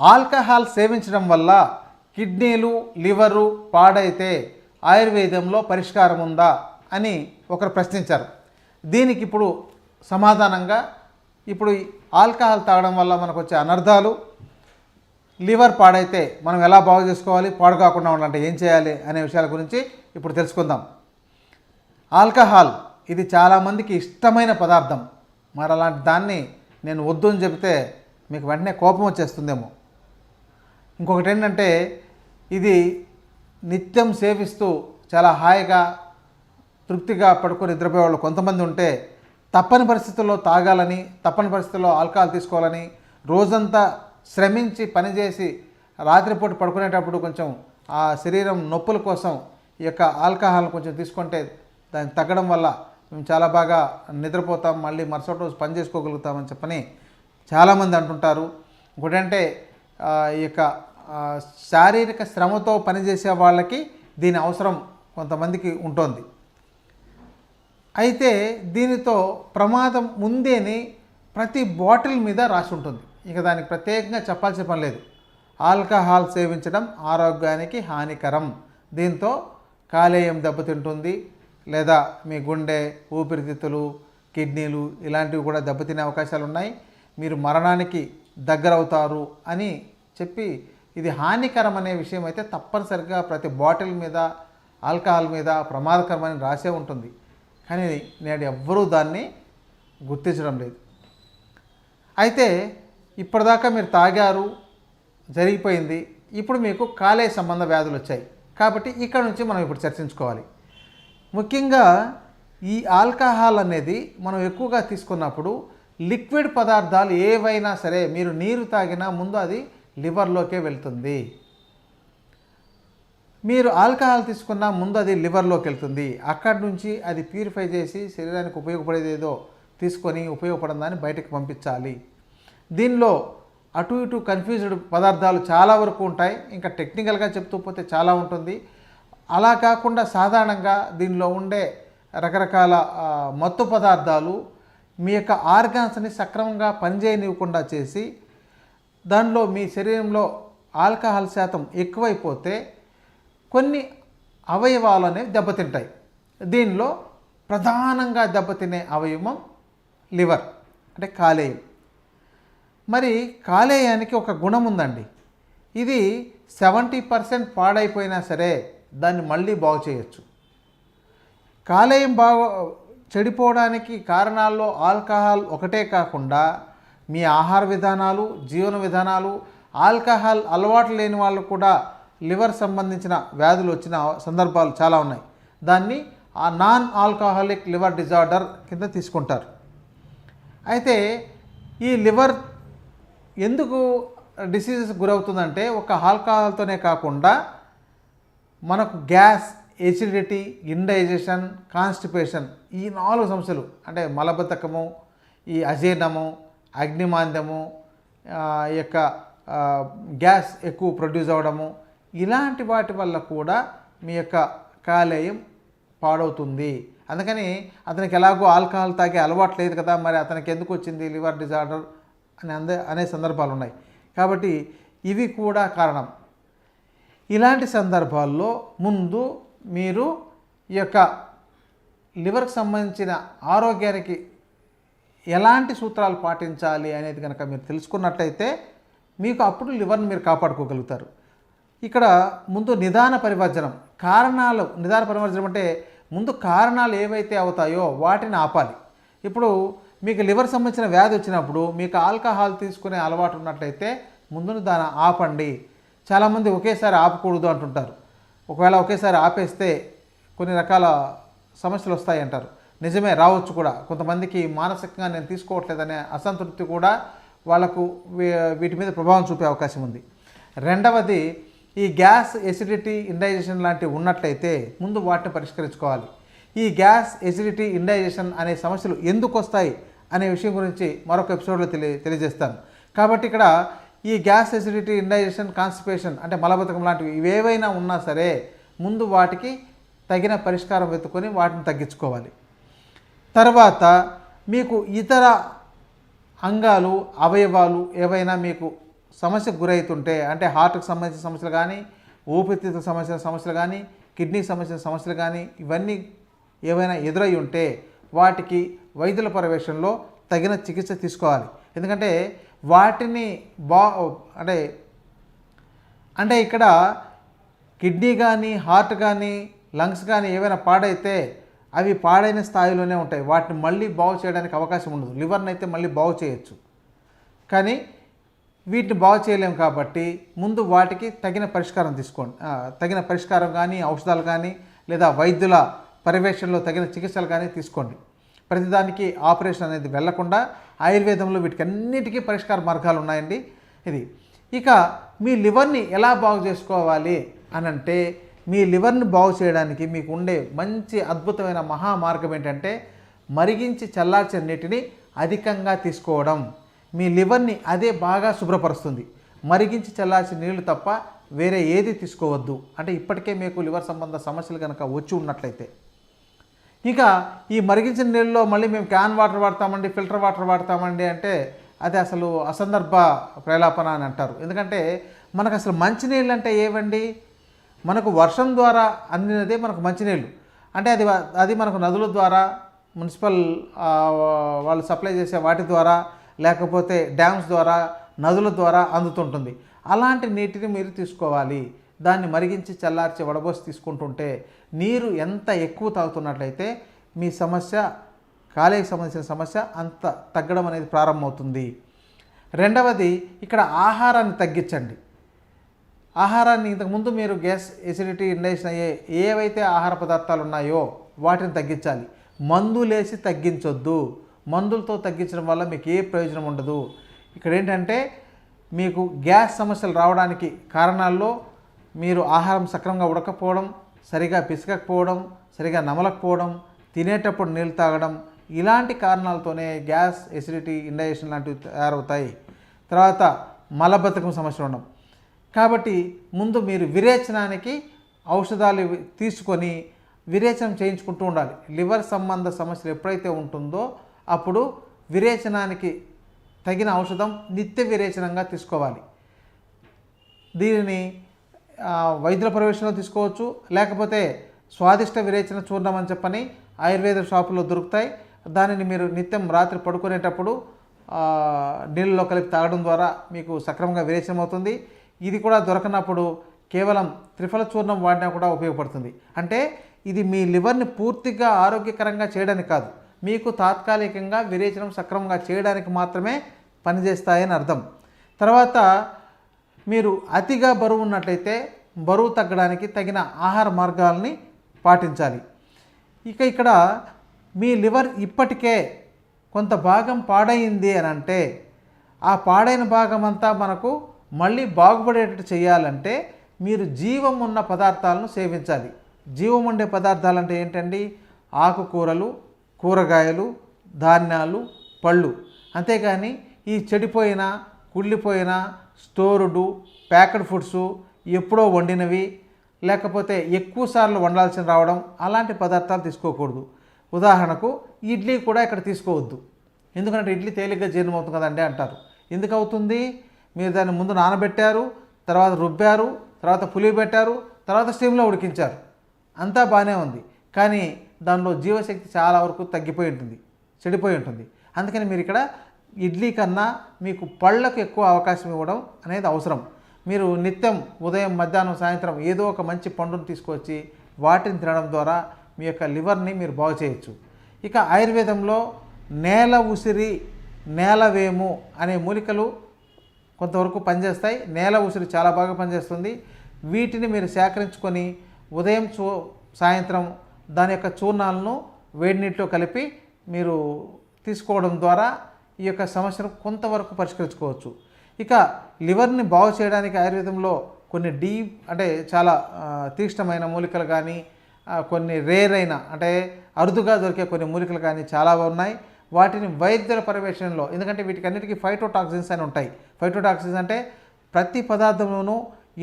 Alcohol సేవించడం వల్ల కిడ్నీలు లివరు పాడైతే ఆయుర్వేదంలో పరిష్కారం ఉందా అని ఒకరు ప్రశ్నించారు. దీనికి ఇప్పుడు సమాధానంగా ఇప్పుడు ఆల్కహాల్ తాగడం వల్ల మనకు వచ్చే అనర్థాలు లివర్ పాడైతే మనం ఎలా బాగు చేసుకోవాలి పాడు కాకుండా ఉండాలంటే ఏం చేయాలి అనే విషయాల గురించి ఇప్పుడు తెలుసుకుందాం. ఆల్కహాల్ ఇది చాలామందికి ఇష్టమైన పదార్థం. మరి అలాంటి దాన్ని నేను వద్దు అని చెబితే మీకు వెంటనే కోపం వచ్చేస్తుందేమో. ఇంకొకటి ఏంటంటే ఇది నిత్యం సేవిస్తూ చాలా హాయిగా తృప్తిగా పడుకొని నిద్రపోయే వాళ్ళు కొంతమంది ఉంటే తప్పని పరిస్థితుల్లో తాగాలని తప్పని పరిస్థితుల్లో ఆల్కహాల్ తీసుకోవాలని రోజంతా శ్రమించి పనిచేసి రాత్రిపూట పడుకునేటప్పుడు కొంచెం ఆ శరీరం నొప్పుల కోసం ఈ యొక్క ఆల్కహాల్ కొంచెం తీసుకుంటే దాన్ని తగ్గడం వల్ల మేము చాలా బాగా నిద్రపోతాం మళ్ళీ మరుసటి రోజు పని చేసుకోగలుగుతామని చెప్పని చాలామంది అంటుంటారు. ఇంకోటంటే ఈ యొక్క శారీరక శ్రమతో పనిచేసే వాళ్ళకి దీని అవసరం కొంతమందికి ఉంటుంది. అయితే దీనితో ప్రమాదం ముందేని ప్రతి బాటిల్ మీద రాసి ఉంటుంది. ఇక దానికి ప్రత్యేకంగా చెప్పాల్సిన పని లేదు. ఆల్కహాల్ సేవించడం ఆరోగ్యానికి హానికరం. దీంతో కాలేయం దెబ్బతింటుంది. లేదా మీ గుండె ఊపిరితిత్తులు కిడ్నీలు ఇలాంటివి కూడా దెబ్బతినే అవకాశాలు ఉన్నాయి మీరు మరణానికి దగ్గరవుతారు అని చెప్పి ఇది హానికరం అనే విషయం అయితే తప్పనిసరిగా ప్రతి బాటిల్ మీద ఆల్కహాల్ మీద ప్రమాదకరమని రాసే ఉంటుంది. కానీ నేడు ఎవ్వరూ దాన్ని గుర్తించడం లేదు. అయితే ఇప్పటిదాకా మీరు తాగారు జరిగిపోయింది. ఇప్పుడు మీకు కాలేయ సంబంధ వ్యాధులు వచ్చాయి. కాబట్టి ఇక్కడ నుంచి మనం ఇప్పుడు చర్చించుకోవాలి. ముఖ్యంగా ఈ ఆల్కహాల్ అనేది మనం ఎక్కువగా తీసుకున్నప్పుడు లిక్విడ్ పదార్థాలు ఏవైనా సరే మీరు నీరు తాగినా ముందు అది లివర్లోకే వెళ్తుంది. మీరు ఆల్కహాల్ తీసుకున్న ముందు అది లివర్లోకి వెళ్తుంది. అక్కడి నుంచి అది ప్యూరిఫై చేసి శరీరానికి ఉపయోగపడేది ఏదో తీసుకొని ఉపయోగపడందని బయటకు పంపించాలి. దీనిలో అటు ఇటు కన్ఫ్యూజ్డ్ పదార్థాలు చాలా వరకు ఉంటాయి. ఇంకా టెక్నికల్గా చెప్తూ పోతే చాలా ఉంటుంది. అలా కాకుండా సాధారణంగా దీనిలో ఉండే రకరకాల మత్తు పదార్థాలు మీ యొక్క ఆర్గాన్స్ని సక్రమంగా పనిచేయనివ్వకుండా చేసి దానిలో మీ శరీరంలో ఆల్కహాల్ శాతం ఎక్కువైపోతే కొన్ని అవయవాలు అనేవి దెబ్బతింటాయి. దీనిలో ప్రధానంగా దెబ్బతినే అవయవం లివర్ అంటే కాలేయం. మరి కాలేయానికి ఒక గుణం ఉందండి. ఇది సెవెంటీ పర్సెంట్ పాడైపోయినా సరే దాన్ని మళ్ళీ బాగు చేయొచ్చు. కాలేయం బాగు చెడిపోవడానికి కారణాల్లో ఆల్కహాల్ ఒకటే కాకుండా మీ ఆహార విధానాలు జీవన విధానాలు ఆల్కహాల్ అలవాటు లేని వాళ్ళు కూడా లివర్ సంబంధించిన వ్యాధులు వచ్చిన సందర్భాలు చాలా ఉన్నాయి. దాన్ని ఆ నాన్ ఆల్కహాలిక్ లివర్ డిజార్డర్ కింద తీసుకుంటారు. అయితే ఈ లివర్ ఎందుకు డిసీజెస్ గురవుతుందంటే ఒక ఆల్కహాల్తోనే కాకుండా మనకు గ్యాస్ ఎసిడిటీ ఇండైజెషన్ కాన్స్టిపేషన్ ఈ నాలుగు సమస్యలు అంటే మలబద్ధకము ఈ అజీర్ణము అగ్నిమాంద్యము ఈ యొక్క గ్యాస్ ఎక్కువ ప్రొడ్యూస్ అవ్వడము ఇలాంటి వాటి వల్ల కూడా మీ యొక్క కాలేయం పాడవుతుంది. అందుకని అతనికి ఎలాగో ఆల్కహాల్ తాగే అలవాటు లేదు కదా మరి అతనికి ఎందుకు వచ్చింది లివర్ డిజార్డర్ అని అందే అనే సందర్భాలు ఉన్నాయి. కాబట్టి ఇవి కూడా కారణం. ఇలాంటి సందర్భాల్లో ముందు మీరు ఈ యొక్క లివర్కి సంబంధించిన ఆరోగ్యానికి ఎలాంటి సూత్రాలు పాటించాలి అనేది కనుక మీరు తెలుసుకున్నట్లయితే మీకు అప్పుడు లివర్ని మీరు కాపాడుకోగలుగుతారు. ఇక్కడ ముందు నిదాన పరివర్జనం కారణాలు నిదాన పరివర్జనం అంటే ముందు కారణాలు ఏవైతే అవుతాయో వాటిని ఆపాలి. ఇప్పుడు మీకు లివర్ సంబంధించిన వ్యాధి వచ్చినప్పుడు మీకు ఆల్కహాల్ తీసుకునే అలవాటు ఉన్నట్లయితే ముందు దాన్ని ఆపండి. చాలామంది ఒకేసారి ఆపకూడదు అంటుంటారు. ఒకవేళ ఒకేసారి ఆపేస్తే కొన్ని రకాల సమస్యలు వస్తాయి అంటారు నిజమే రావచ్చు కూడా. కొంతమందికి మానసికంగా నేను తీసుకోవట్లేదనే అసంతృప్తి కూడా వాళ్ళకు వీ- వీటి మీద ప్రభావం చూపే అవకాశం ఉంది. రెండవది ఈ గ్యాస్ ఎసిడిటీ ఇండైజెషన్ లాంటివి ఉన్నట్లయితే ముందు వాటిని పరిష్కరించుకోవాలి. ఈ గ్యాస్ ఎసిడిటీ ఇండైజెషన్ అనే సమస్యలు ఎందుకు వస్తాయి అనే విషయం గురించి మరొక ఎపిసోడ్లో తెలియ తెలియజేస్తాను. కాబట్టి ఇక్కడ ఈ గ్యాస్ ఎసిడిటీ ఇండైజెషన్ కాన్స్టిపేషన్ అంటే మలబద్ధకం లాంటివి ఇవేవైనా ఉన్నా సరే ముందు వాటికి తగిన పరిష్కారం వెతుకొని వాటిని తగ్గించుకోవాలి. తర్వాత మీకు ఇతర అంగాలు అవయవాలు ఏవైనా మీకు సమస్యకు గురవుతుంటే అంటే హార్ట్కి సంబంధించిన సమస్యలు కానీ ఊపిరితిత్తులకు సంబంధించిన సమస్యలు కానీ కిడ్నీకి సంబంధించిన సమస్యలు కానీ ఇవన్నీ ఏవైనా ఎదురై ఉంటే వాటికి వైద్యుల పర్యవేక్షణలో తగిన చికిత్స తీసుకోవాలి. ఎందుకంటే వాటిని బా అంటే అంటే ఇక్కడ కిడ్నీ కానీ హార్ట్ కానీ లంగ్స్ కానీ ఏవైనా పాడైతే అవి పాడైన స్థాయిలోనే ఉంటాయి. వాటిని మళ్ళీ బాగు చేయడానికి అవకాశం ఉండదు. లివర్ని అయితే మళ్ళీ బాగు చేయొచ్చు. కానీ వీటిని బాగు చేయలేము కాబట్టి ముందు వాటికి తగిన పరిష్కారం తీసుకోండి. తగిన పరిష్కారం కానీ ఔషధాలు కానీ లేదా వైద్యుల పర్యవేక్షణలో తగిన చికిత్సలు కానీ తీసుకోండి. ప్రతిదానికి ఆపరేషన్ అనేది వెళ్ళకుండా ఆయుర్వేదంలో వీటికి అన్నిటికీ పరిష్కార మార్గాలు ఉన్నాయండి. ఇది. ఇక మీ లివర్ని ఎలా బాగు చేసుకోవాలి అని అంటే మీ లివర్ని బాగు చేయడానికి మీకు ఉండే మంచి అద్భుతమైన మహా మార్గం ఏంటంటే మరిగించి చల్లార్చిన నీటిని అధికంగా తీసుకోవడం. మీ లివర్ని అదే బాగా శుభ్రపరుస్తుంది. మరిగించి చల్లార్చిన నీళ్ళు తప్ప వేరే ఏది తీసుకోవద్దు. అంటే ఇప్పటికే మీకు లివర్ సంబంధ సమస్యలు కనుక వచ్చి ఉన్నట్లయితే. ఇంకా ఈ మరిగించిన నీళ్ళలో మళ్ళీ మేము క్యాన్ వాటర్ వాడతామండి ఫిల్టర్ వాటర్ వాడతామండి అంటే అది అసలు అసందర్భ ప్రేలాపన అని అంటారు. ఎందుకంటే మనకు అసలు మంచినీళ్ళు అంటే ఏవండి? మనకు వర్షం ద్వారా అందినదే మనకు మంచినీళ్ళు. అంటే అది అది మనకు నదుల ద్వారా మున్సిపల్ వాళ్ళు సప్లై చేసే వాటి ద్వారా లేకపోతే డ్యామ్స్ ద్వారా నదుల ద్వారా అందుతుంటుంది. అలాంటి నీటిని మీరు తీసుకోవాలి. దాన్ని మరిగించి చల్లార్చి వడబోసి తీసుకుంటుంటే నీరు ఎంత ఎక్కువ తాగుతున్నట్లయితే మీ సమస్య కాలేకి సంబంధించిన సమస్య అంత తగ్గడం అనేది ప్రారంభమవుతుంది. రెండవది ఇక్కడ ఆహారాన్ని తగ్గించండి. ఆహారాన్ని ఇంతకుముందు మీరు గ్యాస్ ఎసిడిటీ ఇండైషన్ అయ్యే ఏవైతే ఆహార పదార్థాలు ఉన్నాయో వాటిని తగ్గించాలి. మందులేసి తగ్గించొద్దు. మందులతో తగ్గించడం వల్ల మీకు ఏ ప్రయోజనం ఉండదు. ఇక్కడ ఏంటంటే మీకు గ్యాస్ సమస్యలు రావడానికి కారణాల్లో మీరు ఆహారం సక్రమంగా ఉడకపోవడం సరిగా పిసకకపోవడం సరిగా నమలకపోవడం తినేటప్పుడు నీళ్ళు తాగడం ఇలాంటి కారణాలతోనే గ్యాస్ ఎసిడిటీ ఇండైజెషన్ లాంటివి తయారవుతాయి. తర్వాత మలబద్ధకం సమస్యలు ఉండడం. కాబట్టి ముందు మీరు విరేచనానికి ఔషధాలు తీసుకొని విరేచనం చేయించుకుంటూ ఉండాలి. లివర్ సంబంధ సమస్యలు ఎప్పుడైతే ఉంటుందో అప్పుడు విరేచనానికి తగిన ఔషధం నిత్య విరేచనంగా తీసుకోవాలి. దీనిని వైద్యుల ప్రవేశంలో తీసుకోవచ్చు. లేకపోతే స్వాదిష్ట విరేచన చూర్ణం అని చెప్పని ఆయుర్వేద షాపులో దొరుకుతాయి. దానిని మీరు నిత్యం రాత్రి పడుకునేటప్పుడు నీళ్ళలో కలిపి తాగడం ద్వారా మీకు సక్రమంగా విరేచనం అవుతుంది ఇది కూడా దొరకనప్పుడు కేవలం త్రిఫల చూర్ణం వాడినా కూడా ఉపయోగపడుతుంది. అంటే ఇది మీ లివర్ని పూర్తిగా ఆరోగ్యకరంగా చేయడానికి కాదు మీకు తాత్కాలికంగా విరేచనం సక్రమంగా చేయడానికి మాత్రమే పనిచేస్తాయని అర్థం. తర్వాత మీరు అతిగా బరువు ఉన్నట్లయితే బరువు తగ్గడానికి తగిన ఆహార మార్గాల్ని పాటించాలి. ఇక ఇక్కడ మీ లివర్ ఇప్పటికే కొంత భాగం పాడైంది అని అంటే ఆ పాడైన భాగం అంతా మనకు మళ్ళీ బాగుపడేటట్టు చేయాలంటే మీరు జీవం ఉన్న పదార్థాలను సేవించాలి. జీవం ఉండే పదార్థాలు అంటే ఏంటండి? ఆకుకూరలు కూరగాయలు ధాన్యాలు పళ్ళు. అంతేకాని ఈ చెడిపోయిన కుళ్ళిపోయిన స్టోరుడు ప్యాకెడ్ ఫుడ్స్ ఎప్పుడో వండినవి లేకపోతే ఎక్కువసార్లు వండాల్సిన రావడం అలాంటి పదార్థాలు తీసుకోకూడదు. ఉదాహరణకు ఇడ్లీ కూడా ఇక్కడ తీసుకోవద్దు. ఎందుకంటే ఇడ్లీ తేలిగ్గా జీర్ణమవుతుంది కదండి అంటారు. ఎందుకు అవుతుంది మీరు దాన్ని ముందు నానబెట్టారు తర్వాత రుబ్బారు తర్వాత పులియబెట్టారు తర్వాత స్టీమ్లో ఉడికించారు. అంతా బాగానే ఉంది. కానీ దానిలో జీవశక్తి చాలా వరకు తగ్గిపోయి ఉంటుంది చెడిపోయి ఉంటుంది. అందుకని మీరు ఇక్కడ ఇడ్లీ కన్నా మీకు పళ్ళకు ఎక్కువ అవకాశం ఇవ్వడం అనేది అవసరం. మీరు నిత్యం ఉదయం మధ్యాహ్నం సాయంత్రం ఏదో ఒక మంచి పండును తీసుకొచ్చి వాటిని తినడం ద్వారా మీ యొక్క లివర్ని మీరు బాగు చేయొచ్చు. ఇక ఆయుర్వేదంలో నేల ఉసిరి నేలవేము అనే మూలికలు కొంతవరకు పనిచేస్తాయి. నేల ఉసిరి చాలా బాగా పనిచేస్తుంది. వీటిని మీరు సేకరించుకొని ఉదయం చూ సాయంత్రం దాని యొక్క చూర్ణాలను వేడి నీటిలో కలిపి మీరు తీసుకోవడం ద్వారా ఈ యొక్క సమస్యను కొంతవరకు పరిష్కరించుకోవచ్చు. ఇక లివర్ని బాగు చేయడానికి ఆయుర్వేదంలో కొన్ని డీప్ అంటే చాలా తీక్షణమైన మూలికలు కానీ కొన్ని రేర్ అయిన అంటే అరుదుగా దొరికే కొన్ని మూలికలు కానీ చాలా ఉన్నాయి. వాటిని వైద్యుల పర్యవేక్షణలో ఎందుకంటే వీటికన్నిటికీ ఫైటోటాక్సిన్స్ అని ఉంటాయి. ఫైటోటాక్సిన్స్ అంటే ప్రతి పదార్థంలోనూ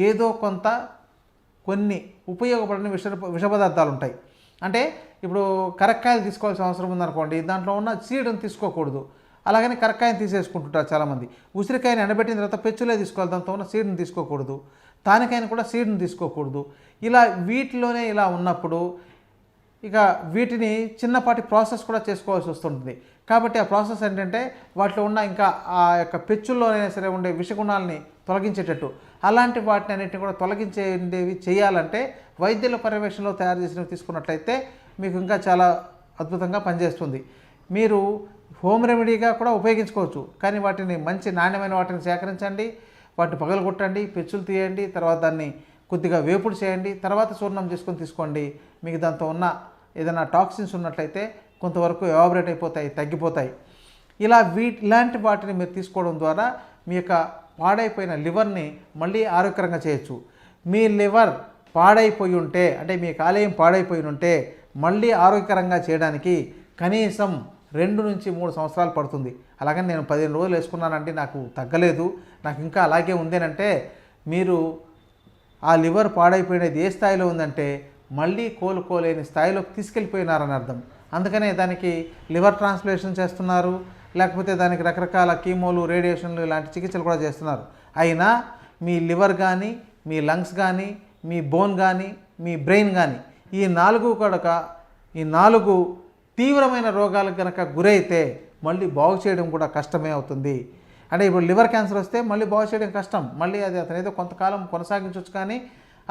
ఏదో కొంత కొన్ని ఉపయోగపడని విష విష పదార్థాలు ఉంటాయి. అంటే ఇప్పుడు కరక్కాయలు తీసుకోవాల్సిన అవసరం ఉందనుకోండి దాంట్లో ఉన్న సీడ్ని తీసుకోకూడదు. అలాగని కరక్కాయని తీసేసుకుంటుంటారు చాలామంది. ఉసిరికాయని ఎండబెట్టిన తర్వాత పెచ్చులే తీసుకోవాలి దాంతో ఉన్న సీడ్ని తీసుకోకూడదు. తానికాయని కూడా సీడ్ని తీసుకోకూడదు. ఇలా వీటిలోనే ఇలా ఉన్నప్పుడు ఇక వీటిని చిన్నపాటి ప్రాసెస్ కూడా చేసుకోవాల్సి వస్తుంటుంది. కాబట్టి ఆ ప్రాసెస్ ఏంటంటే వాటిలో ఉన్న ఇంకా ఆ యొక్క పెచ్చుల్లోనైనా సరే ఉండే విషగుణాలని తొలగించేటట్టు. అలాంటి వాటిని అన్నింటిని కూడా తొలగించేవి చేయాలంటే వైద్యుల పర్యవేక్షణలో తయారు చేసినవి తీసుకున్నట్లయితే మీకు ఇంకా చాలా అద్భుతంగా పనిచేస్తుంది. మీరు హోమ్ రెమెడీగా కూడా ఉపయోగించుకోవచ్చు. కానీ వాటిని మంచి నాణ్యమైన వాటిని సేకరించండి వాటిని పగలగొట్టండి పెచ్చులు తీయండి తర్వాత దాన్ని కొద్దిగా వేపుడు చేయండి తర్వాత చూర్ణం చేసుకొని తీసుకోండి. మీకు దాంతో ఉన్న ఏదైనా టాక్సిన్స్ ఉన్నట్లయితే కొంతవరకు ఎవాబరేట్ అయిపోతాయి తగ్గిపోతాయి. ఇలా వీ ఇలాంటి వాటిని మీరు తీసుకోవడం ద్వారా మీ యొక్క పాడైపోయిన లివర్ని మళ్ళీ ఆరోగ్యకరంగా చేయొచ్చు. మీ లివర్ పాడైపోయి ఉంటే అంటే మీ కాలేయం పాడైపోయి ఉంటే మళ్ళీ ఆరోగ్యకరంగా చేయడానికి కనీసం రెండు నుంచి మూడు సంవత్సరాలు పడుతుంది. అలాగని నేను పదిహేను రోజులు వేసుకున్నానంటే నాకు తగ్గలేదు. నాకు ఇంకా అలాగే ఉందేనంటే మీరు ఆ లివర్ పాడైపోయినది ఏ స్థాయిలో ఉందంటే మళ్ళీ కోలుకోలేని స్థాయిలోకి తీసుకెళ్ళిపోయినారని అర్థం. అందుకనే దానికి లివర్ ట్రాన్స్ప్లేషన్ చేస్తున్నారు లేకపోతే దానికి రకరకాల కీమోలు రేడియేషన్లు ఇలాంటి చికిత్సలు కూడా చేస్తున్నారు. అయినా మీ లివర్ కానీ మీ లంగ్స్ కానీ మీ బోన్ కానీ మీ బ్రెయిన్ కానీ ఈ నాలుగు కూడా ఈ నాలుగు తీవ్రమైన రోగాలకు కనుక గురైతే మళ్ళీ బాగు చేయడం కూడా కష్టమే అవుతుంది. అంటే ఇప్పుడు లివర్ క్యాన్సర్ వస్తే మళ్ళీ బాగు చేయడం కష్టం. మళ్ళీ అది అతను ఏదో కొంతకాలం కొనసాగించవచ్చు కానీ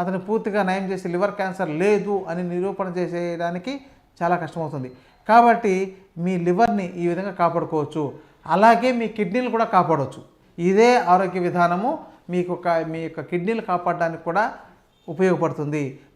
అతను పూర్తిగా నయం చేసి లివర్ క్యాన్సర్ లేదు అని నిరూపణ చేసేయడానికి చాలా కష్టమవుతుంది. కాబట్టి మీ లివర్ని ఈ విధంగా కాపాడుకోవచ్చు. అలాగే మీ కిడ్నీలు కూడా కాపాడవచ్చు ఇదే ఆరోగ్య విధానము మీకు మీ యొక్క కిడ్నీలు కాపాడడానికి కూడా ఉపయోగపడుతుంది.